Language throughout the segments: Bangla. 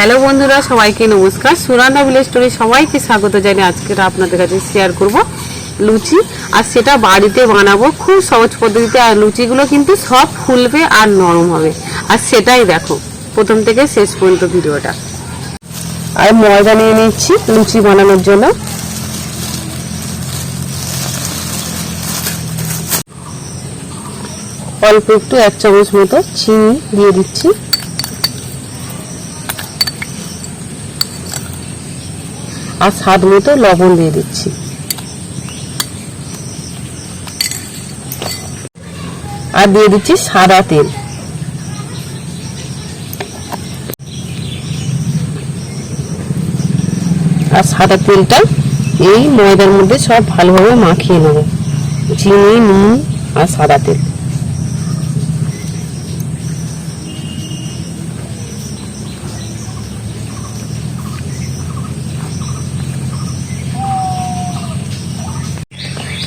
হ্যালো বন্ধুরা, সবাইকে নমস্কার। সুরান্না ভিলেজ স্টোরি সবাইকে স্বাগত জানিয়ে আজকে আপনাদের কাছে শেয়ার করব লুচি। আর সেটা বাড়িতে বানাবো খুব সহজ পদ্ধতিতে। আর লুচিগুলো কিন্তু সব ফুলবে আর নরম হবে। আর সেটাই দেখো, প্রথম থেকে শেষ পর্যন্ত ভিডিওটা। আর ময়দা নিয়ে নিচ্ছি লুচি বানানোর জন্য। অল্প একটু এক চামচ মতো চিনি দিয়ে দিচ্ছি। আর স্বাদ মতো লবণ দিয়ে দিচ্ছি। আর দিয়ে দিচ্ছি সাদা তেল। আর সাদা তেলটা এই ময়দার মধ্যে সব ভালোভাবে মাখিয়ে নেব। চিনি, নুন আর সাদা তেল।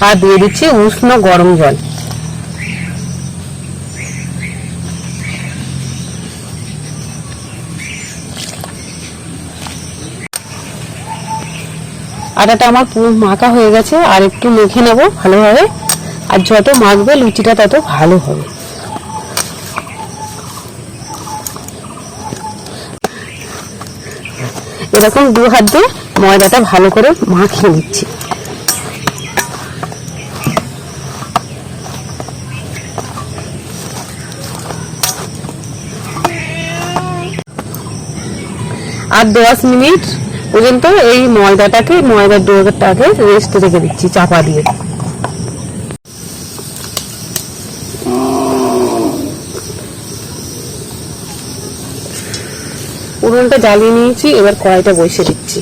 আর দিয়ে দিচ্ছি, উষ্ণ গরম জল। আটাটা আমার পুরো মাখা হয়ে গেছে, আর একটু মেখে নেব ভালোভাবে। আর যত মাখবে, লুচিটা তত ভালো হবে। এরকম দু হাত দিয়ে ময়দাটা ভালো করে মাখিয়ে নিচ্ছি। আর দশ মিনিট পর্যন্ত এই ময়দাটাকে, ময়দার ডোটাকে রেস্ট রেখে দিচ্ছি, চাপা দিয়ে। উনুনটা জ্বালিয়ে নিয়েছি, এবার কড়াইটা বসে দিচ্ছি।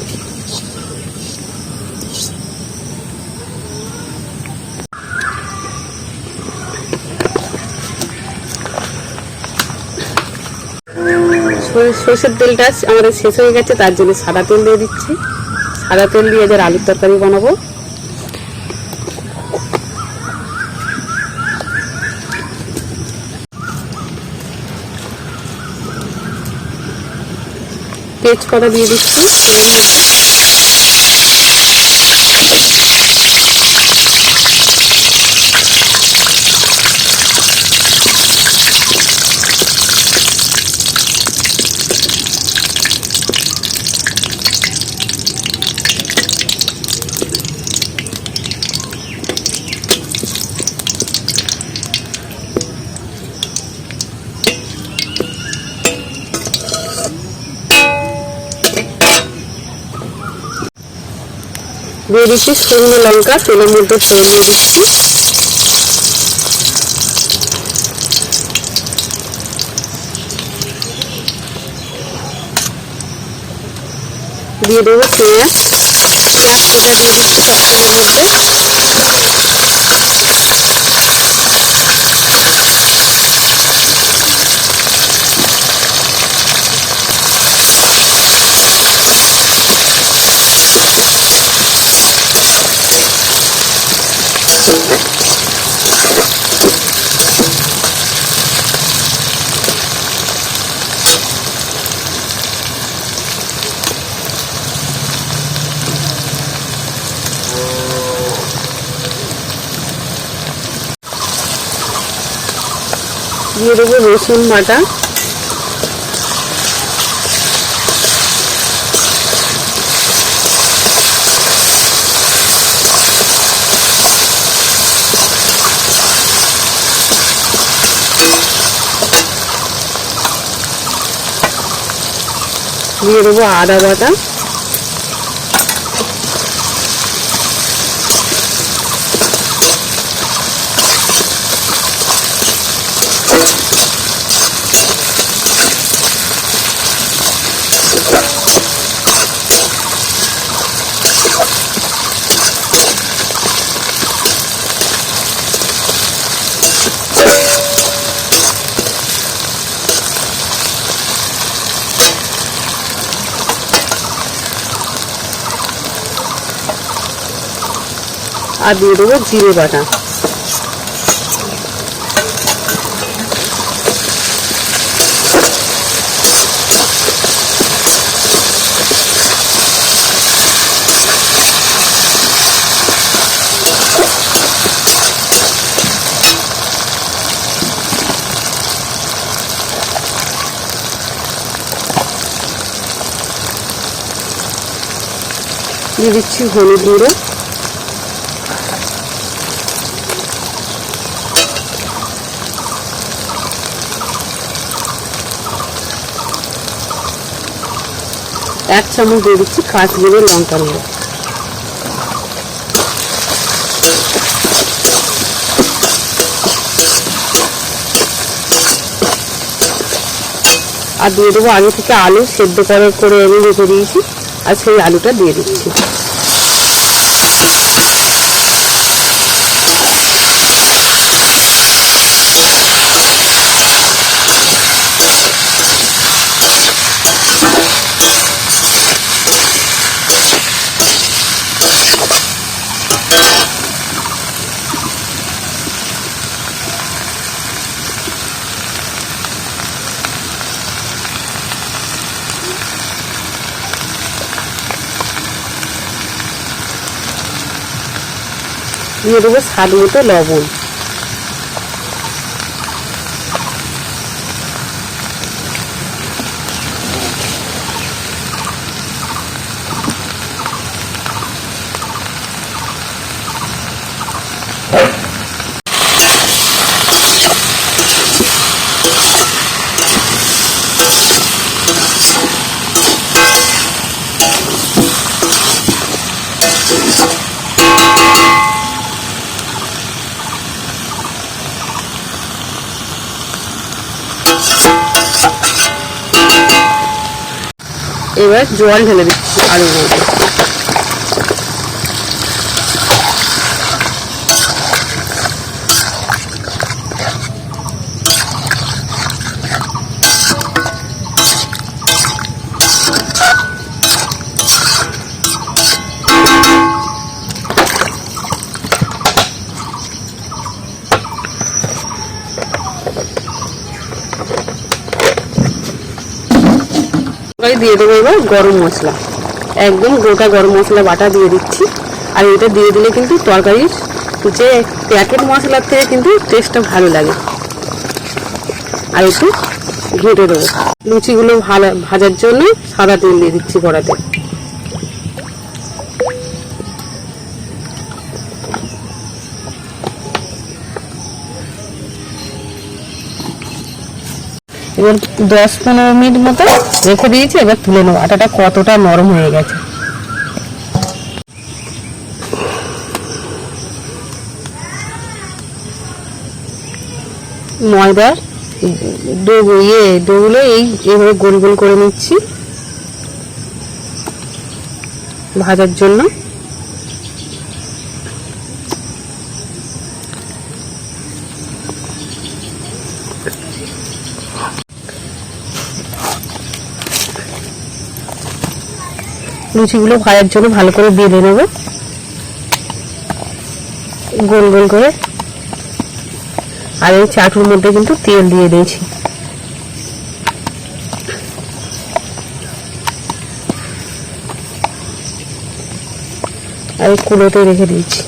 সর্ষের তেলটা আমাদের শেষ হয়ে গেছে, তার জন্য সাদা তেল দিয়ে দিচ্ছি। সাদা তেল দিয়ে এদের আলুর তরকারি বানাবো। তেজপাতা দিয়ে দিচ্ছি। দিয়ে দিচ্ছি শুকনো লঙ্কা, তেলের মধ্যে ফোড়ন দিয়ে দিচ্ছি। দিয়ে দেবো পেঁয়াজ। পেঁয়াজ কেটে দিয়ে দিচ্ছি মধ্যে। দিয়ে দেবো রসুন বাটা। দিয়ে দেবো আদা বাটা। আর দিয়ে দেবো জিরে বাটা। দিয়ে দিচ্ছি হলুদ গুঁড়ো। এক চামচ দিয়ে দিচ্ছি কাঁচ গুঁড়ো লঙ্কা গুঁড়ো। আর দিয়ে দেবো আগে থেকে আলু সেদ্ধ করে করে আমি রেখে দিয়েছি। আর সেই আলুটা দিয়ে দিচ্ছি। দিয়ে দেবো স্বাদ মতো লবণ। এবার জল ঢেলে দিচ্ছি আলুর তরকারি দিয়ে দেবো এবার গরম মশলা। একদম গোটা গরম মশলা বাটা দিয়ে দিচ্ছি। আর এটা দিয়ে দিলে কিন্তু তরকারির যে প্যাকেট মশলার থেকে কিন্তু টেস্টটা ভালো লাগে। আর একটু ঘেটে দেবো। লুচিগুলো ভালো ভাজার জন্য সাদা তেল দিয়ে দিচ্ছি কড়াতে এবার দশ পনেরো মিনিট মতো রেখে দিয়েছি, এবার তুলে নেব। আটাটা কতটা নরম হয়ে গেছে। ময়দার ইয়ে ডোগুলো এই এইভাবে গোল গোল করে নিচ্ছি। ভাজার জন্য। লুচিগুলো ভাজার জন্য ভালো করে বেঁধে নেব। গোল গোল করে। আর এই চাটুর মধ্যে কিন্তু তেল দিয়ে দিয়েছি। আর কুলোতে রেখে দিয়েছি।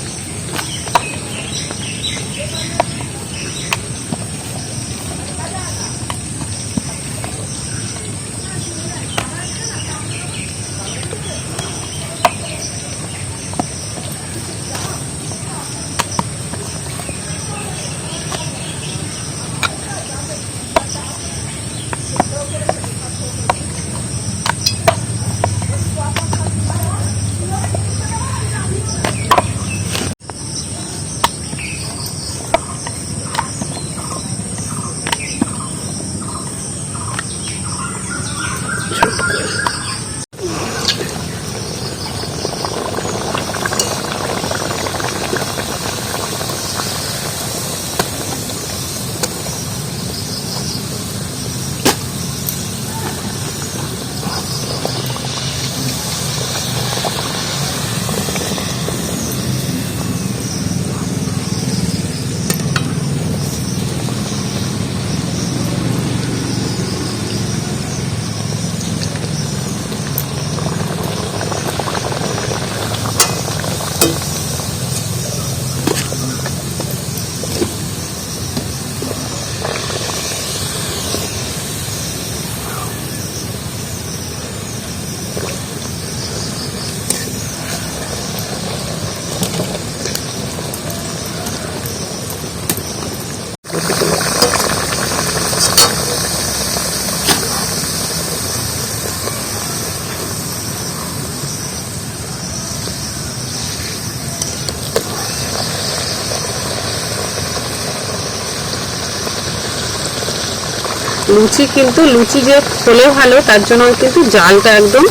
লুচি কিন্তু লুচি যে হলে ভালো, তার জন্য কিন্তু জালটা একদম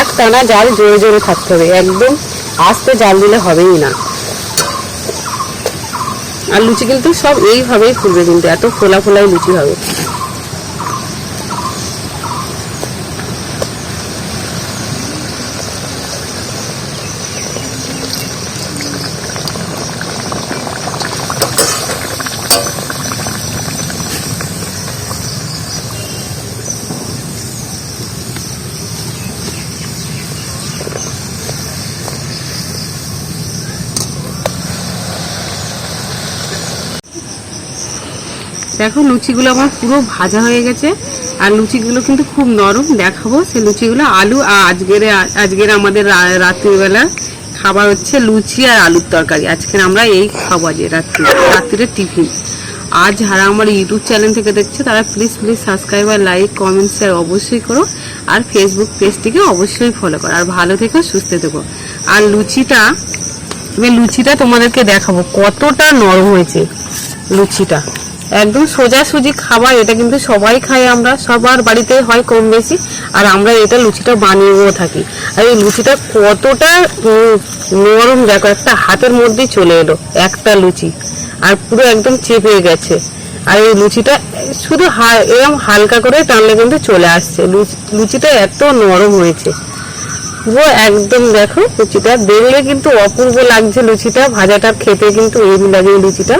এক টানা জাল জোরে জোরে থাকতে হবে। একদম আস্তে জাল দিলে হবেই না। আর লুচি কিন্তু সব এইভাবেই ফুলবে কিন্তু, এত খোলা ফোলাই লুচি হবে। দেখো লুচিগুলো আমার পুরো ভাজা হয়ে গেছে। আর লুচিগুলো কিন্তু খুব নরম দেখাবো। সেই লুচিগুলো আলু আজকের আজকের আমাদের রাত্রিবেলা খাবার হচ্ছে লুচি আর আলুর তরকারি। আজকে আমরা এই খাব আজ রাত্রি, রাত্রিরে টিফিন। আর যারা আমার ইউটিউব চ্যানেল থেকে দেখছে, তারা প্লিজ প্লিজ সাবস্ক্রাইব আর লাইক কমেন্ট শেয়ার অবশ্যই করো। আর ফেসবুক পেজটিকে অবশ্যই ফলো করো। আর ভালো থেকো, সুস্থ থেকো। আর লুচিটা, আমি লুচিটা তোমাদেরকে দেখাবো। কতটা নরম হয়েছে লুচিটা। একদম সোজাসুজি খাবার, এটা কিন্তু সবাই খাই আমরা, সবার বাড়িতে হয় কম বেশি, আর আমরা এটা লুচিটা বানিয়েও থাকি। আর এই লুচিটা কতটা নরম দেখো, একটা হাতের মধ্যেই চলে এলো, একটা লুচি, আর পুরো একদম চেপে গেছে। আর এই লুচিটা শুধু এরকম হালকা করে টানলে কিন্তু চলে আসছে। লুচিটা এত নরম হয়েছে। পুরো একদম দেখো লুচিটা, দেখলে কিন্তু অপূর্ব লাগছে লুচিটা, ভাজাটা, খেতে কিন্তু এই লাগে লুচিটা।